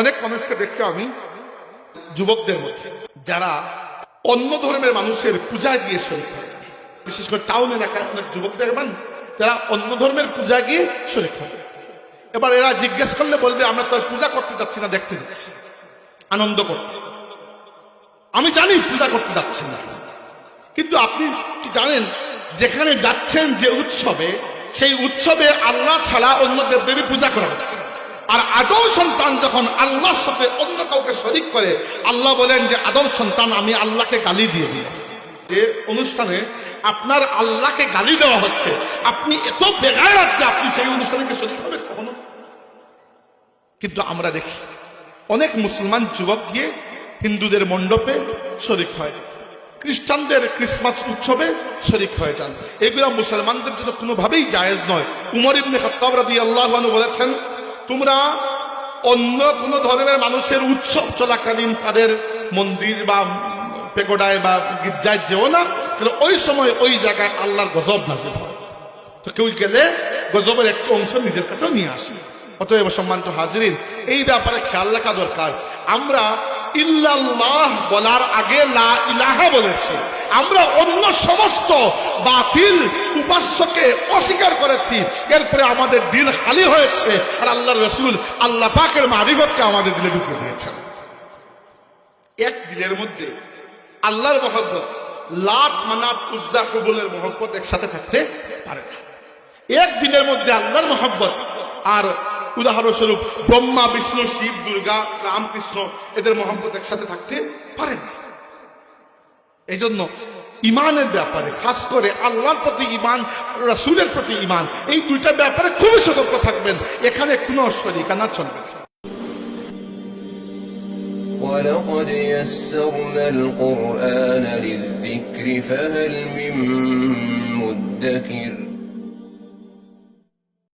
অনেক মানুষকে দেখছি আমি যুবকদের মধ্যে। যারা অন্য ধর্মের মানুষের পূজা গিয়ে শরীর হয় বিশেষ করে টাউন এলাকায় অনেক যুবক দেখবেন যারা অন্য ধর্মের পূজা গিয়ে শরীর এবার এরা জিজ্ঞেস করলে বলবে, আমরা তো আর পূজা করতে যাচ্ছি না, দেখতে যাচ্ছি। আনন্দ করছি। আমি জানি পূজা করতে যাচ্ছি না। কিন্তু আপনি কি জানেন, যেখানে যাচ্ছেন যে উৎসবে, সেই উৎসবে আল্লাহ ছাড়া অন্য দেব দেবদেবী পূজা করা হচ্ছে আর আদম সন্তান যখন আল্লাহর সাথে অন্য কাউকে শরিক করে, আল্লাহ বলেন যে, আদম সন্তান, আমি আল্লাহকে গালি দিয়ে দিই যে অনুষ্ঠানে আপনার আল্লাহকে গালি দেওয়া হচ্ছে, আপনি এত বেগায় রাখতে আপনি সেই অনুষ্ঠানকে শরিক হবেন কখনো? কিন্তু আমরা দেখি, অনেক মুসলমান যুবক গিয়ে হিন্দুদের মণ্ডপে শরিক হয়ে যায়। খ্রিস্টানদের ক্রিসমাস উৎসবে শরিক হয়ে যান। এগুলো মুসলমানদের জন্য কোনোভাবেই জায়েজ নয়। উমর ইবনে খত্তাব রাদিয়াল্লাহু আনহু বলেছেন তোমরা অন্য কোন ধর্মের মানুষের উৎসব চলাকালীন তাদের মন্দির বা পেগোডায় বা গির্জায় যেও না কারণ ওই সময় ওই জায়গায় আল্লাহর গজব নাজিল হয়। তো কেউ গেলে গজবের একটু অংশ নিজের কাছেও নিয়ে আসে। অতএব সম্মানিত হাজিরিন, এই ব্যাপারে খেয়াল রাখা দরকার। আমরা ইল্লাল্লাহ বলার আগে লা ইলাহা বলেছি। আমরা অন্য সমস্ত বাতিল উপাস্যকে অস্বীকার করেছি। এরপরে আমাদের দিল খালি হয়েছে আর আল্লাহ রসুল আল্লাহ পাকের মারিফতকে আমাদের দিলে ঢুকে দিয়েছেন। এক দিলের মধ্যে আল্লাহর মহব্বত লাট মানাত উজ্জা কবুলের মহব্বত একসাথে থাকতে পারে না। এক দিনের মধ্যে আল্লাহর মহব্বত আর উদাহরণস্বরূপ ব্রহ্মা বিষ্ণু শিব দুর্গা রামকৃষ্ণ এদের মহব্বত একসাথে থাকতে পারে না এই জন্য ইমানের ব্যাপারে খাস করে আল্লাহর প্রতি ইমান রাসুলের প্রতি ইমান এই দুইটা ব্যাপারে খুবই সতর্ক থাকবেন এখানে কোনো শরিকানা চলবে না ولقد يسرنا القرآن للذكر فهل من مدكر